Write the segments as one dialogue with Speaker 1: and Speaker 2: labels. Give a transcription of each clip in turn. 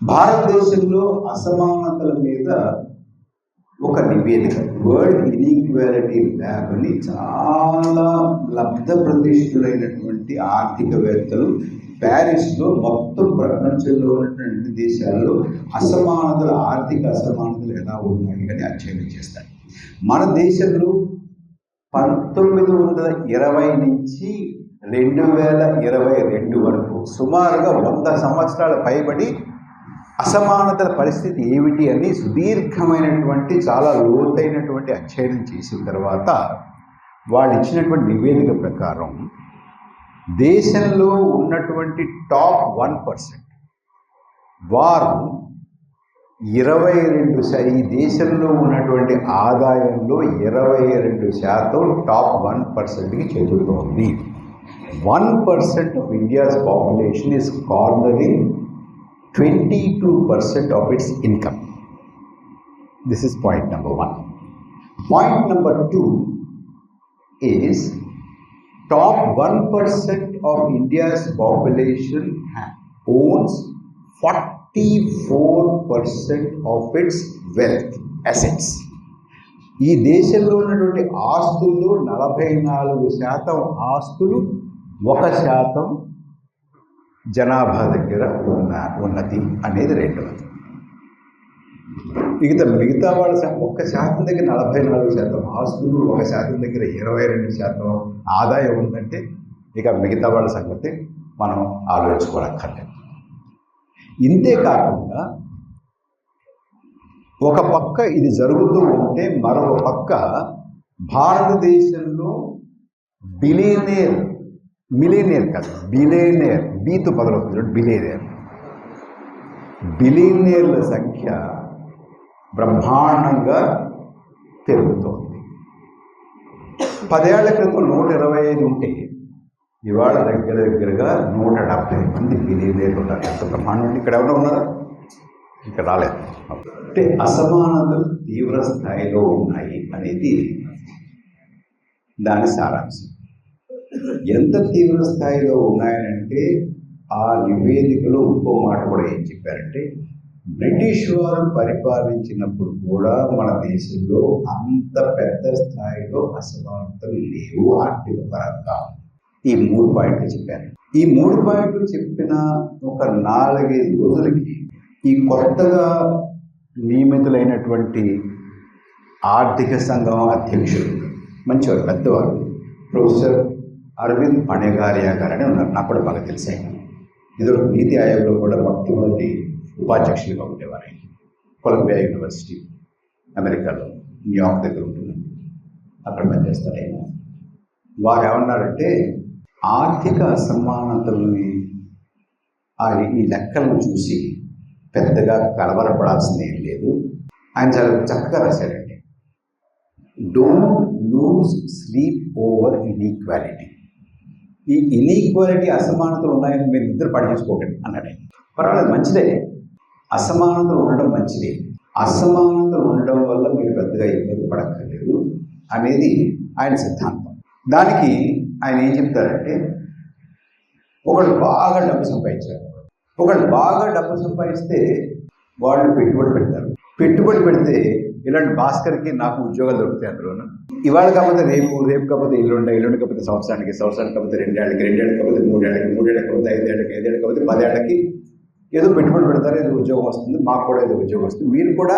Speaker 1: భారతదేశంలో అసమానతల మీద ఒక నివేదిక వరల్డ్ ఇన్ఈక్వాలిటీ ల్యాబ్ అని చాలా లబ్ధ ప్రతిష్ఠులైనటువంటి ఆర్థికవేత్తలు ప్యారిస్లో మొత్తం ప్రపంచంలో ఉన్నటువంటి దేశాల్లో అసమానతలు ఆర్థిక అసమానతలు ఎలా ఉన్నాయి అని అధ్యయనం చేస్తారు. మన దేశంలో పంతొమ్మిది వందల ఇరవై నుంచి రెండు వేల ఇరవై రెండు వరకు సుమారుగా వంద సంవత్సరాల పైబడి అసమానతల పరిస్థితి ఏమిటి అని సుదీర్ఘమైనటువంటి చాలా లోతైనటువంటి అధ్యయనం చేసిన తర్వాత వాళ్ళు ఇచ్చినటువంటి నివేదిక ప్రకారం దేశంలో ఉన్నటువంటి టాప్ వన్ పర్సెంట్ వారు ఇరవై రెండు శా ఈ దేశంలో ఉన్నటువంటి ఆదాయంలో ఇరవై రెండు శాతం టాప్ వన్ పర్సెంట్కి చెందుతోంది one percent of India's population is cornering twenty two percent of its income this is point number one point number two is top 1% of India's population owns owns 44% of its wealth assets. ఈ దేశంలో ఉన్నటువంటి ఆస్తుల్లో నలభై నాలుగు శాతం ఆస్తులు ఒక శాతం జనాభా దగ్గర ఉన్న ఉన్నది అనేది రెండవది. మిగతా మిగతా వాళ్ళ ఒక్క శాతం దగ్గర నలభై నాలుగు శాతం ఆస్తులు ఒక శాతం దగ్గర ఇరవై రెండు శాతం ఆదాయం ఉందంటే ఇక మిగతా వాళ్ళ సంగతి మనం ఆలోచించుకోనక్కర్లేదు. ఇంతే కాకుండా ఒక పక్క ఇది జరుగుతూ ఉంటే మరొక పక్క భారతదేశంలో బిలియనేర్ మిలియనేర్ కాదు. బిలేనియర్ బీతో మొదలవుతుంది బిలేనియర్ బిలీనియర్ల సంఖ్య బ్రహ్మాండంగా పెరుగుతోంది. పదేళ్ళ క్రితం నూట ఇరవై ఐదు ఉంటే ఇవాళ దగ్గర దగ్గరగా నూట డెబ్బై మంది బిలీనియర్లు ఉన్నారు. ఎంత బ్రహ్మాండం ఇక్కడ ఎవరో ఉన్నారా? ఇక్కడ రాలేదు. అంటే అసమానతలు తీవ్ర స్థాయిలో ఉన్నాయి అనేది దాని సారాంశం. ఎంత తీవ్ర స్థాయిలో ఉన్నాయనంటే ఆ నివేదికలో ఇంకో మాట కూడా ఏం చెప్పారంటే బ్రిటిష్ వారు పరిపాలించినప్పుడు కూడా మన దేశంలో అంత పెద్ద స్థాయిలో అసమానతలు లేవు ఆర్థిక పరంగా. ఈ మూడు పాయింట్లు చెప్పారు. ఈ మూడు పాయింట్లు చెప్పిన ఒక నాలుగైదు రోజులకి ఈ కొత్తగా నియమితులైనటువంటి ఆర్థిక సంఘం అధ్యక్షుడు మంచివారు పెద్దవారు ప్రొఫెసర్ అరవింద్ పణేగారియా గారు అని ఉన్నారు. నాకు కూడా బాగా తెలిసి ఇద్దరు నీతి ఆయోగ్లో కూడా మొట్టమొదటి ఉపాధ్యక్షులుగా ఉండేవారు. కొలంబియా యూనివర్సిటీ అమెరికాలో న్యూయార్క్ దగ్గర ఉంటుంది అక్కడ పనిచేస్తారు ఆయన. వారు ఏమన్నారంటే ఆర్థిక అసమానతలని ఆ ఈ లెక్కలను చూసి పెద్దగా కలవరపడాల్సింది ఏం లేదు. ఆయన చాలా చక్కగా రాశారండి don't lose sleep over inequality ఈ ఇన్ఈక్వాలిటీ అసమానతలు ఉన్నాయని మీరు నిద్ర పడేసుకోకండి అన్నాడు పర్వాలేదు మంచిదే. అసమానతలు ఉండడం మంచిదే. అసమానతలు ఉండడం వల్ల మీరు పెద్దగా ఇబ్బంది పడక్కర్లేదు అనేది ఆయన సిద్ధాంతం. దానికి ఆయన ఏం చెప్తారంటే ఒకళ్ళు బాగా డబ్బు సంపాదించారు. ఒకళ్ళు బాగా డబ్బు సంపాదిస్తే వాళ్ళు పెట్టుబడి పెడతారు. పెట్టుబడి పెడితే ఇలాంటి భాస్కర్కి నాకు ఉద్యోగాలు దొరుకుతాయి అందులోన. ఇవాళ కాకపోతే రేపు రేపు కాకపోతే ఇల్లుండ ఇల్లుండి కాకపోతే సంవత్సరానికి సంవత్సరానికి కాకపోతే రెండేళ్ళకి రెండేళ్ళకి కాకపోతే మూడేళ్ళకి మూడేళ్ళకి కాకపోతే ఐదేళ్ళకి ఐదేళ్ళకి కాకపోతే పదేళ్ళకి ఏదో పెట్టుబడి పెడతారు ఏదో ఉద్యోగం వస్తుంది మాకు కూడా ఏదో ఉద్యోగం వస్తుంది. మీరు కూడా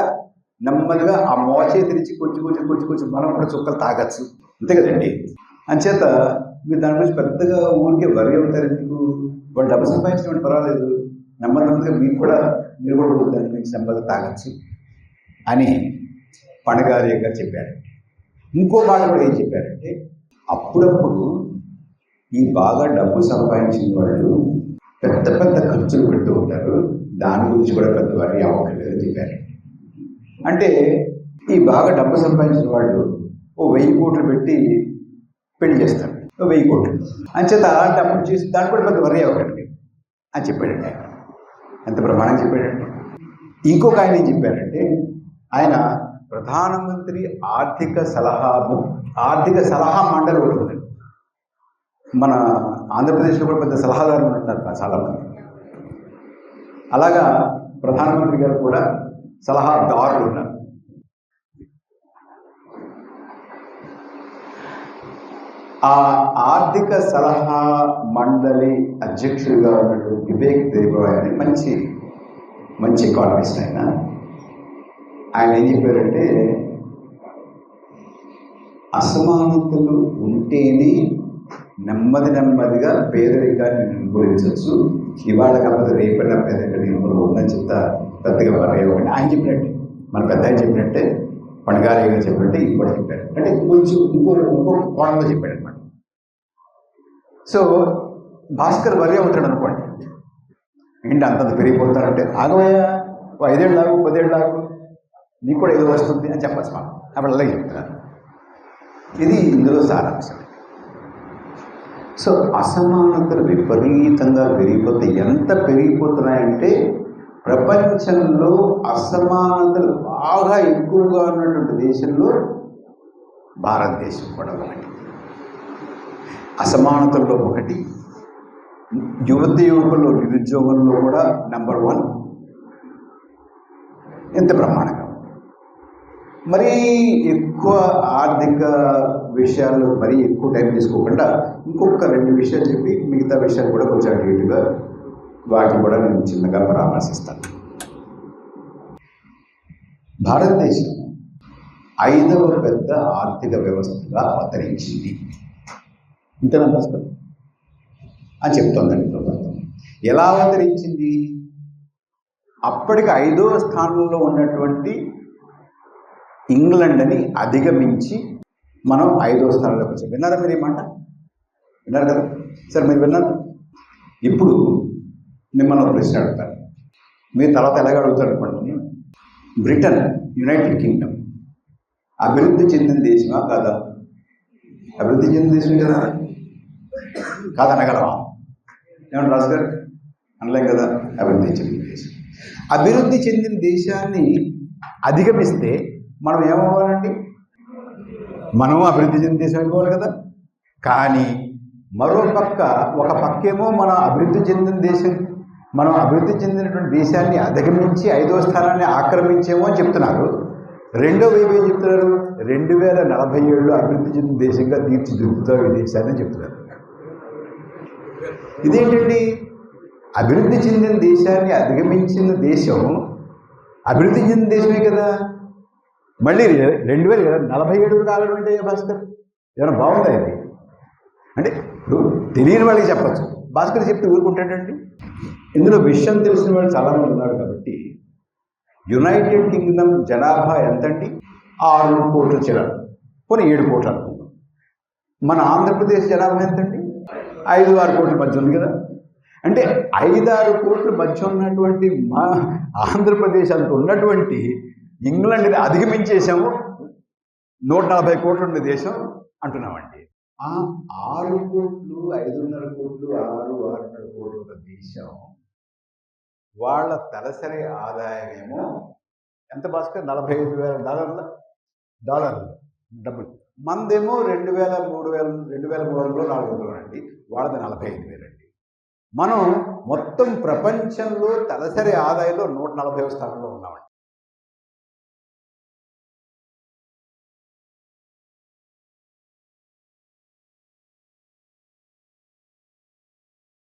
Speaker 1: నెమ్మదిగా ఆ మోచేతి నుంచి కొంచెం కొంచెం కొంచెం కొంచెం మనం కూడా చుక్కలు తాగచ్చు. అంతే కదండి? అంచేత మీరు దాని గురించి పెద్దగా ఊరికే వరి అవుతారు ఎందుకు వాళ్ళు డబ్బు సంపాదించడం పర్వాలేదు. నెమ్మది నెమ్మదిగా మీరు కూడా మీరు కూడా దాని గురించి నెమ్మదిగా తాగచ్చు. అని పండగారి గారు చెప్పారు ఇంకో మాట కూడా ఏం చెప్పారంటే అప్పుడప్పుడు ఈ బాగా డబ్బు సంపాదించిన వాళ్ళు పెద్ద పెద్ద ఖర్చులు పెడుతూ ఉంటారు. దాని గురించి కూడా పెద్ద వారి అవ్వకలేదని చెప్పారు. అంటే ఈ బాగా డబ్బు సంపాదించిన వాళ్ళు ఓ వెయ్యి కోట్లు పెట్టి పెళ్ళి చేస్తారు. ఓ వెయ్యి కోట్లు. అంచేత అలాంటి అప్పుడు చేసి దాన్ని కూడా పెద్ద వరి అవ్వకండి అని చెప్పాడండి ఆయన. ఎంత ప్రమాణం చెప్పాడండి ఇంకొక ఆయన ఏం చెప్పారంటే ఆయన ప్రధానమంత్రి ఆర్థిక సలహా ఆర్థిక సలహా మండలి ఒకటి ఉందండి మన ఆంధ్రప్రదేశ్లో కూడా పెద్ద సలహాదారులు ఉంటున్నారు చాలామంది. అలాగా ప్రధానమంత్రి గారు కూడా సలహాదారులు ఉన్నారు. ఆ ఆర్థిక సలహా మండలి అధ్యక్షుడిగా ఉన్నట్టు వివేక్ దేబ్రాయ్ అని మంచి మంచి ఎకానమిస్ట్ ఆయన. ఆయన ఏం చెప్పారంటే అసమానతలు ఉంటేనే నెమ్మది నెమ్మదిగా పేదరికాన్ని నిర్మూలించవచ్చు. ఇవాళ కాకపోతే రేపైనా పేదరిక నిర్మూలన ఉందని చెప్తా పెద్దగా పర్యావరణం ఆయన చెప్పినట్టే. మన పెద్ద ఆయన చెప్పినట్టే. పండగారయ్య గారు చెప్పినట్టే. ఇది కూడా చెప్పారు. అంటే కొంచెం ఇంకో ఇంకో కోణంలో చెప్పాడు అనమాట సో భాస్కర్ వర్య అవుతాడు అనుకోండి. ఏంటి అంతంత పెరిగిపోతారంటే ఆగవయ్యా ఐదేళ్ళు లాగు పదేళ్ళు లాగు నీకు కూడా ఏదో వస్తుంది అని చెప్పచ్చు మనం. అప్పుడు అలాగే చెప్తున్నారు. ఇది ఇందులో సారాంశం. సో అసమానతలు విపరీతంగా పెరిగిపోతే ఎంత పెరిగిపోతున్నాయంటే ప్రపంచంలో అసమానతలు బాగా ఎక్కువగా ఉన్నటువంటి దేశంలో భారతదేశం కూడా ఒకటి. అసమానతల్లో ఒకటి. యువతి యువకుల్లో నిరుద్యోగంలో కూడా నెంబర్ వన్. ఎంత బ్రహ్మాండంగా మరీ ఎక్కువ ఆర్థిక విషయాలు మరీ ఎక్కువ టైం తీసుకోకుండా ఇంకొక రెండు విషయాలు చెప్పి మిగతా విషయాలు కూడా కొంచెం అటువంటిగా వాటిని కూడా నేను చిన్నగా పరామర్శిస్తాను. భారతదేశం ఐదవ పెద్ద ఆర్థిక వ్యవస్థగా అవతరించింది ఇంతనా భాస్కర్? అని చెప్తోందండి ప్రభుత్వం. ఎలా అవతరించింది అప్పటికి ఐదవ స్థానంలో ఉన్నటువంటి ఇంగ్లండ్ని అధిగమించి మనం ఐదో స్థానంలోకి వచ్చాం. విన్నారా మీరు ఈ మాట? విన్నారు కదా? సరే మీరు విన్నారు? ఇప్పుడు మిమ్మల్ని ప్రశ్న అడుగుతాను. మీరు తర్వాత ఎలాగ అడుగుతారు అనుకోండి. బ్రిటన్ యునైటెడ్ కింగ్డమ్ అభివృద్ధి చెందిన దేశమా కాదా? అభివృద్ధి చెందిన దేశం కదా. కాదనగలవా ఏమంటారు రాజు గారు? అనలేం కదా. అభివృద్ధి చెందిన దేశం. అభివృద్ధి చెందిన దేశాన్ని అధిగమిస్తే మనం ఏమవ్వాలండి? మనం అభివృద్ధి చెందిన దేశం అయిపోవాలి కదా. కానీ మరో పక్క ఒక పక్కేమో మన అభివృద్ధి చెందిన దేశం మనం అభివృద్ధి చెందినటువంటి దేశాన్ని అధిగమించి ఐదో స్థానాన్ని ఆక్రమించేమో అని చెప్తున్నారు. రెండో వైపు ఏం చెప్తున్నారు. రెండు వేల నలభై ఏడులో అభివృద్ధి చెందిన దేశంగా తీర్చిదిద్దుతాం ఈ దేశాన్ని చెప్తున్నారు. ఇదేంటండి? అభివృద్ధి చెందిన దేశాన్ని అధిగమించిన దేశం అభివృద్ధి చెందిన దేశమే కదా. మళ్ళీ రెండు వేల నలభై ఏడు కాగడం ఉంటాయి భాస్కర్? ఏమైనా బాగుందా ఇది? అంటే ఇప్పుడు తెలియని వాళ్ళకి చెప్పచ్చు. భాస్కర్ చెప్తే ఊరుకుంటాడండి. ఇందులో విషయం తెలిసిన వాళ్ళు చాలామంది ఉన్నారు కాబట్టి యునైటెడ్ కింగ్డమ్ జనాభా ఎంతండి? ఆరు కోట్ల చిల్లర. కొన్ని ఏడు కోట్లు అనుకుందాం. మన ఆంధ్రప్రదేశ్ జనాభా ఎంతండి? ఐదు ఆరు కోట్ల మధ్య ఉంది కదా. అంటే ఐదారు కోట్ల మధ్య ఉన్నటువంటి మా ఆంధ్రప్రదేశ్ అంత ఉన్నటువంటి ఇంగ్లాండ్ని అధిగమించేసాము నూట నలభై కోట్లు ఉండే దేశం అంటున్నామండి. ఆ ఆరు కోట్లు ఐదున్నర కోట్లు ఆరు ఆరున్నర కోట్ల ఉన్న దేశం వాళ్ళ తలసరి ఆదాయం ఏమో ఎంత భాస్కర్? నలభై ఐదు వేల డాలర్ల? డాలర్లు. డబ్బులు. మందేమో రెండు వేల మూడు వేల రెండు వేల మూడు వందలు నాలుగు వందలు అండి. వాళ్ళది నలభై ఐదు వేలండి మనం మొత్తం ప్రపంచంలో తలసరి ఆదాయంలో నూట నలభై స్థానంలో ఉన్నామండి.